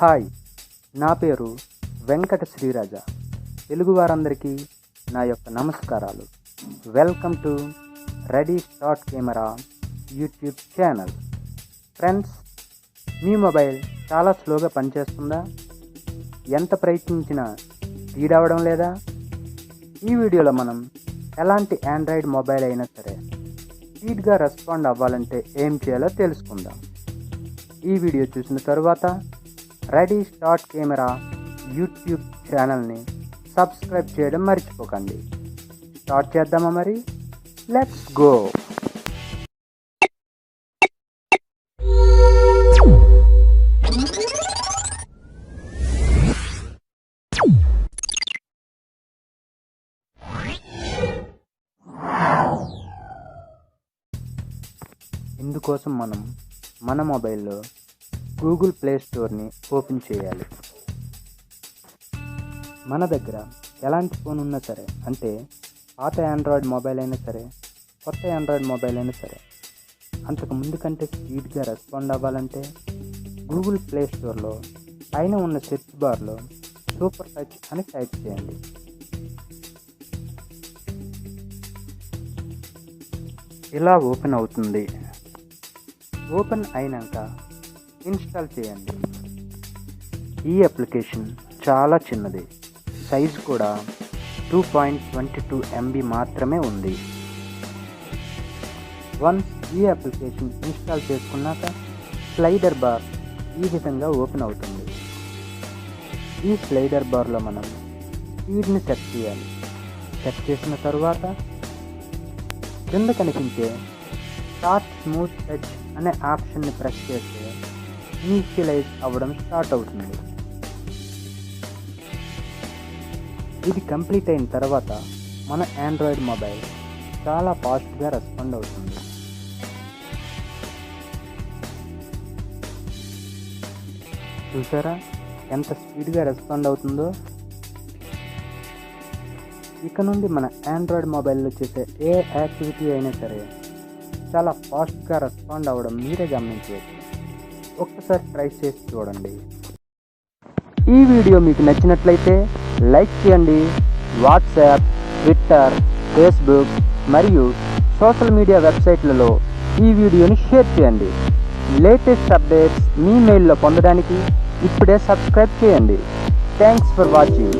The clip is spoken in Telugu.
హాయ్ నా పేరు వెంకట శ్రీరాజ. తెలుగు వారందరికీ నా యొక్క నమస్కారాలు. Welcome to ready start camera YouTube channel. Friends me mobile చాలా స్లోగా పనిచేస్తుందా? ఎంత ప్రయత్నించినా స్పీడ్ అవ్వడం లేదా? ఈ వీడియోలో మనం ఎలాంటి ఆండ్రాయిడ్ మొబైల్ అయినా సరే స్పీడ్గా రెస్పాండ్ అవ్వాలంటే ఏం చేయాలో తెలుసుకుందాం. ఈ వీడియో చూసిన తరువాత రెడీ స్టార్ట్ కెమెరా యూట్యూబ్ ఛానల్ని సబ్స్క్రైబ్ చేయడం మర్చిపోకండి. స్టార్ట్ చేద్దామా మరి? Let's go! ఇందుకోసం మనం మన మొబైల్లో గూగుల్ ప్లే స్టోర్ని ఓపెన్ చేయాలి. మన దగ్గర ఎలాంటి ఫోన్ ఉన్నా సరే అంటే పాత ఆండ్రాయిడ్ మొబైల్ అయినా సరే కొత్త ఆండ్రాయిడ్ మొబైల్ అయినా సరే అంతకు ముందు కంటే స్పీడ్గా రెస్పాండ్ అవ్వాలంటే గూగుల్ ప్లే స్టోర్లో పైన ఉన్న సెర్చ్ బార్లో సూపర్ టచ్ అని టైప్ చేయండి. ఇలా ఓపెన్ అవుతుంది. ఓపెన్ అయినాక ఇన్స్టాల్ చేయండి. ఈ అప్లికేషన్ చాలా చిన్నది. సైజ్ కూడా two point twenty two MB మాత్రమే ఉంది. వన్స్ ఈ అప్లికేషన్ ఇన్స్టాల్ చేసుకున్నాక స్లైడర్ బార్ ఈ విధంగా ఓపెన్ అవుతుంది. ఈ స్లైడర్ బార్లో మనం స్పీడ్ని సెట్ చేయాలి. సెట్ చేసిన తర్వాత కింద కనిపించే స్టార్ట్ స్మూత్ టచ్ అనే ఆప్షన్ని ప్రెస్ చేస్తే ఇనిషియలైజ్ అవ్వడం స్టార్ట్ అవుతుంది. ఇది కంప్లీట్ అయిన తర్వాత మన ఆండ్రాయిడ్ మొబైల్ చాలా ఫాస్ట్గా రెస్పాండ్ అవుతుంది. చూసారా? ఎంత స్పీడ్గా రెస్పాండ్ అవుతుందో? ఇక నుండి మన ఆండ్రాయిడ్ మొబైల్లో చేసే ఏ యాక్టివిటీ అయినా సరే చాలా ఫాస్ట్గా రెస్పాండ్ అవ్వడం మీరే గమనించవచ్చు. ఒక్కసారి ట్రై చేసి చూడండి. ఈ వీడియో మీకు నచ్చినట్లయితే లైక్ చేయండి. వాట్సాప్ ట్విట్టర్ ఫేస్బుక్ మరియు సోషల్ మీడియా వెబ్సైట్లలో ఈ వీడియోని షేర్ చేయండి. లేటెస్ట్ అప్డేట్స్ మీ మెయిల్లో పొందడానికి ఇప్పుడే సబ్స్క్రైబ్ చేయండి. Thanks for watching.